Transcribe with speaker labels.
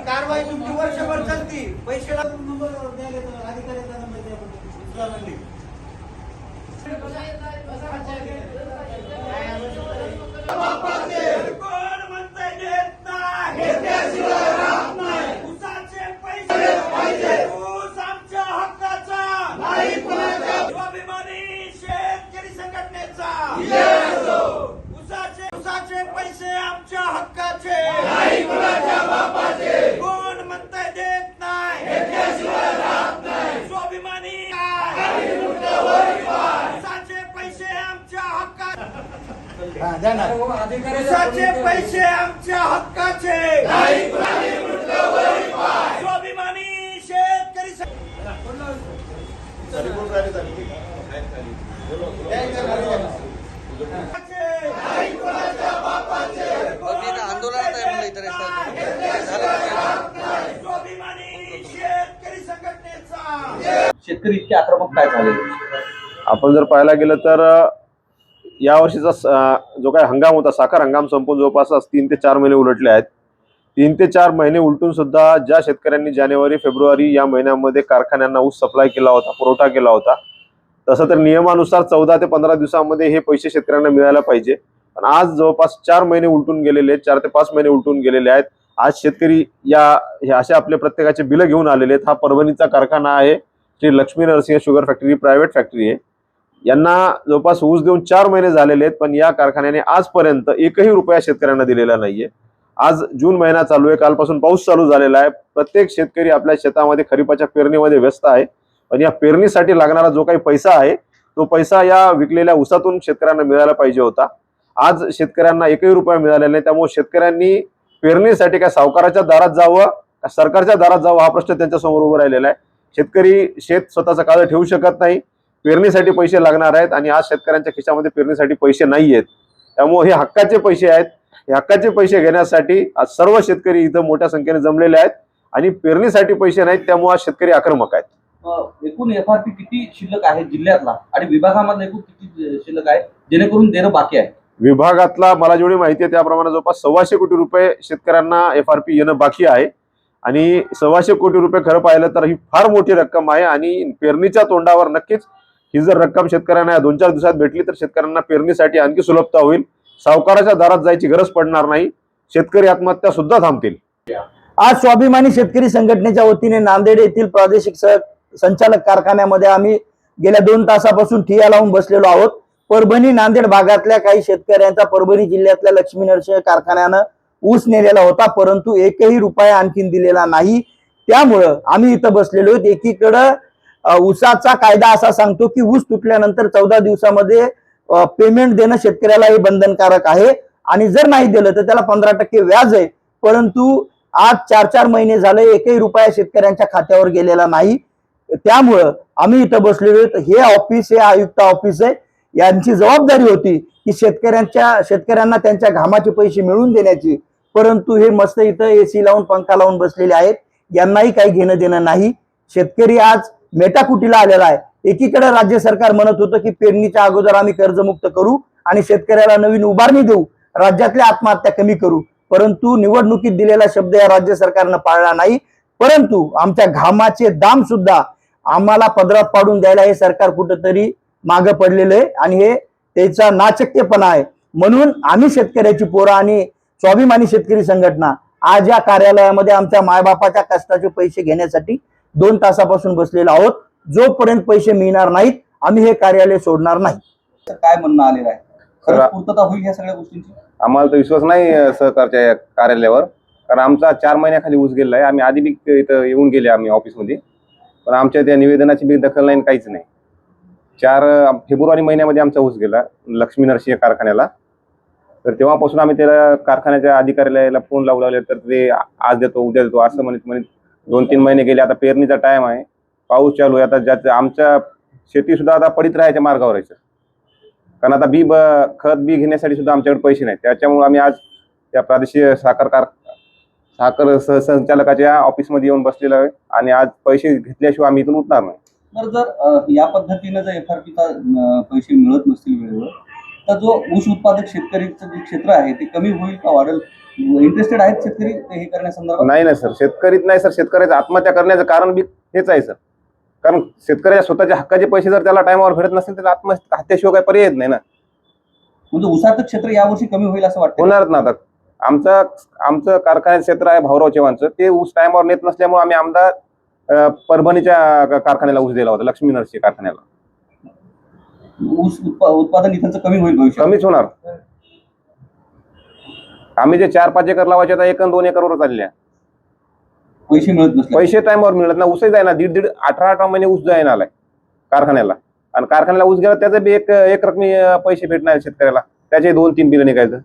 Speaker 1: कारवाई तुमची वर्षभर चालती पैसे
Speaker 2: कोण म्हणतंय देत नाही ऊसाचे पैसे ऊस आमच्या हक्काचा स्वाभिमानी शेतकरी संघटनेचा ऊसाचे ऊसाचे पैसे आमच्या हक्काचे कोण म्हणतंय देत नाही. स्वाभिमानी. ऊसाचे पैसे आमच्या हक्काचे.
Speaker 3: हो, सोडून द्या.
Speaker 2: पैसे आमच्या हक्काचे स्वाभिमानी शेतकरी संघ-
Speaker 4: आंदोलनात आहे म्हणलं इतर
Speaker 2: स्वाभिमानी शेतकरी
Speaker 4: इतके आक्रमक काय झाले?
Speaker 5: आपण जर पाहायला गेलं तर या वर्षीचा जो काही हंगाम होता साखर हंगाम संपून जवळपास तीन ते चार महिने उलटले आहेत. तीन ते चार महिने उलटून सुद्धा ज्या शेतकऱ्यांनी जानेवारी फेब्रुवारी या महिन्यामध्ये कारखान्यांना ऊस सप्लाय केला होता पुरवठा केला होता तसं तर नियमानुसार चौदा ते पंधरा दिवसामध्ये हे पैसे शेतकऱ्यांना मिळायला पाहिजे. पण आज जवळपास चार महिने उलटून गेलेले आहेत चार ते पाच महिने उलटून गेलेले आहेत. आज शेतकरी या हे असे आपले प्रत्येकाचे बिलं घेऊन आलेले आहेत. हा परभणीचा कारखाना आहे. Shri Lakshmi Narasimha sugar factory private factory आहे. यांना जवळपास ऊस देऊन चार महिने झालेले आहेत पण या कारखान्याने आजपर्यंत एकही रुपया शेतकऱ्यांना दिलेला नाहीये. आज जून महिना चालू आहे. कालपासून पाऊस चालू झालेला आहे. प्रत्येक शेतकरी आपल्या शेतामध्ये खरीपाच्या पेरणीमध्ये व्यस्त आहे. पण या पेरणीसाठी लागणारा जो काही पैसा आहे तो पैसा या विकलेल्या ऊसातून शेतकऱ्यांना मिळायला पाहिजे होता. आज शेतकऱ्यांना एकही रुपया मिळालेला नाही. त्यामुळे शेतकऱ्यांनी पेरणीसाठी काय सावकाराच्या दारात जावं का सरकारच्या दारात जावं हा प्रश्न त्यांच्यासमोर उभा राहिलेला आहे. शेतकरी शेत स्वतःचा काळ ठेवू शकत नाही. पेरणीसाठी पैसे लागणार आहेत आणि आज शेतकऱ्यांच्या खिशामध्ये पेरणीसाठी पैसे नाही आहेत. त्यामुळे हे हक्काचे पैसे आहेत. हे हक्काचे पैसे घेण्यासाठी आज सर्व शेतकरी इथं मोठ्या संख्येने जमलेले आहेत आणि पेरणीसाठी पैसे नाहीत त्यामुळे आज शेतकरी आक्रमक आहेत.
Speaker 4: एकूण एफ आर पी किती शिल्लक आहे जिल्ह्यातला? आणि विभागामधला एकूण किती शिल्लक आहे? जेणेकरून देणं बाकी आहे.
Speaker 5: विभागातला मला जेवढी माहिती आहे त्याप्रमाणे जवळपास सव्वाशे कोटी रुपये शेतकऱ्यांना एफ आर पी येणं बाकी आहे. आणि सव्वाशे कोटी रुपये खरं पाहिलं तर ही फार मोठी रक्कम आहे आणि पेरणीच्या तोंडावर नक्कीच ही जर रक्कम शेतकऱ्यांना या दोन चार दिवसात भेटली तर शेतकऱ्यांना पेरणीसाठी आणखी सुलभता होईल. सावकाराच्या दारात जायची गरज पडणार नाही. शेतकरी आत्महत्या सुद्धा थांबतील.
Speaker 6: आज स्वाभिमानी शेतकरी संघटनेच्या वतीने नांदेड येथील प्रादेशिक संचालक कारखान्यामध्ये आम्ही गेल्या दोन तासापासून ठिया लावून बसलेलो आहोत. परभणी नांदेड भागातल्या काही शेतकऱ्यांचा परभणी जिल्ह्यातल्या लक्ष्मी नरसिंह कारखान्यानं ऊस नेलेला होता परंतु एकही रुपया आणखीन दिलेला नाही. त्यामुळं आम्ही इथं बसलेलो आहोत. एकीकडं ऊसाचा कायदा असा सांगतो की ऊस तुटल्यानंतर चौदा दिवसामध्ये पेमेंट देणं शेतकऱ्याला हे बंधनकारक आहे. आणि जर नाही दिलं तर त्याला पंधरा टक्के व्याज आहे. परंतु आज चार चार महिने झाले एकही रुपया शेतकऱ्यांच्या खात्यावर गेलेला नाही. त्यामुळं आम्ही इथं बसलेलो आहोत. हे ऑफिस हे आयुक्त ऑफिस आहे. यांची जबाबदारी होती की शेतकऱ्यांच्या शेतकऱ्यांना त्यांच्या घामाचे पैसे मिळवून देण्याची. परंतु हे मस्त इथं एसी लावून पंखा लावून बसलेले आहेत. यांनाही काही घेणं देणं नाही. शेतकरी आज मेटाकुटीला आलेला आहे. एकीकडे राज्य सरकार म्हणत होतं की पेरणीच्या अगोदर आम्ही कर्जमुक्त करू आणि शेतकऱ्याला नवीन उभारणी देऊ. राज्यातल्या आत्महत्या कमी करू. परंतु निवडणुकीत दिलेला शब्द या राज्य सरकारनं पाळला नाही. परंतु आमच्या घामाचे दाम सुद्धा आम्हाला पदरात पाडून द्यायला हे सरकार कुठंतरी मागं पडलेलं आहे आणि हे त्याचा नाचक्यपणा आहे. म्हणून आम्ही शेतकऱ्याची पोरं आणि स्वाभिमानी शेतकरी संघटना आज या कार्यालयामध्ये आमच्या मायबापाच्या कष्टाचे पैसे घेण्यासाठी दोन तासापासून बसलेलो आहोत. जोपर्यंत पैसे मिळणार नाहीत आम्ही हे कार्यालय सोडणार नाही.
Speaker 4: काय म्हणणं आलेलं आहे? खरंच
Speaker 5: तर-
Speaker 4: पूर्तता होईल ह्या सगळ्या गोष्टींची?
Speaker 7: आम्हाला तर विश्वास नाही सहकारच्या या कार्यालयावर. कारण आमचा चार महिन्याखाली ऊस गेलेला आहे. आम्ही आधी बी इथं येऊन गेले आम्ही ऑफिसमध्ये. पण आमच्या त्या निवेदनाची बी दखल नाही आणि काहीच नाही. चार फेब्रुवारी महिन्यामध्ये आमचा ऊस गेला लक्ष्मी नरसिंह कारखान्याला. तर तेव्हापासून आम्ही त्याला कारखान्याच्या अधिकाऱ्याला फोन लावू लागले तर ते आज देतो उद्या देतो असं म्हणत म्हणत दोन तीन महिने गेले. आता पेरणीचा टाइम आहे पाऊस चालू आहे. आता ज्याचं आमच्या शेती सुद्धा आता पडीत राहायच्या मार्गावर आहे कारण आता बी ब खत बी घेण्यासाठी सुद्धा आमच्याकडे पैसे नाहीत. त्याच्यामुळे आम्ही आज त्या प्रादेशिक साखर कार साखर सहसंचालकाच्या ऑफिसमध्ये येऊन बसलेलो आहे. आणि आज पैसे घेतल्याशिवाय आम्ही इथून उठणार नाही.
Speaker 4: तर जर या पद्धतीनं जर एफ आर पीचा पैसे मिळत नसतील वेळेवर तर जो ऊस उत्पादक शेतकरीचं जे क्षेत्र आहे ते कमी होईल का वाढेल? इंटरेस्टेड आहेत शेतकरी ते हे करण्यासंदर्भात?
Speaker 7: नाही नाही सर. शेतकरीच नाही सर. शेतकऱ्याचं आत्महत्या करण्याचं कारण बी हेच आहे सर. कारण शेतकऱ्याच्या स्वतःच्या हक्काचे पैसे जर त्याला टायमावर भेटत नसतील तर आत्महत्याशिवाय काही पर्याय नाही ना.
Speaker 4: म्हणजे ऊसाचं क्षेत्र यावर्षी कमी होईल असं वाटतं
Speaker 7: होणारच ना आता. आमचं आमचं कारखान्याचं क्षेत्र आहे भाऊराव चव्हाणचं. ते ऊस टायमावर नेत नसल्यामुळे आम्ही आमदार परभणीच्या कारखान्याला ऊस दिला होता लक्ष्मी नरसी कारखान्याला.
Speaker 4: ऊस उत्पा- उत्पादन इथंचं कमी होईल
Speaker 7: कमीच होणार. आम्ही जे चार पाच एकर लावायचे आता एक दोन एकरवर चालल्या.
Speaker 4: पैसे मिळत नसले.
Speaker 7: पैसे टायमावर मिळत ना ऊसही जाय ना दीड दीड अठरा अठरा महिने ऊस जाईन आलाय कारखान्याला. आणि कारखान्याला ऊस गेला त्याचे बी एक एक रकमी पैसे भेटणार शेतकऱ्याला. त्याचे दोन तीन बिल निघायचं.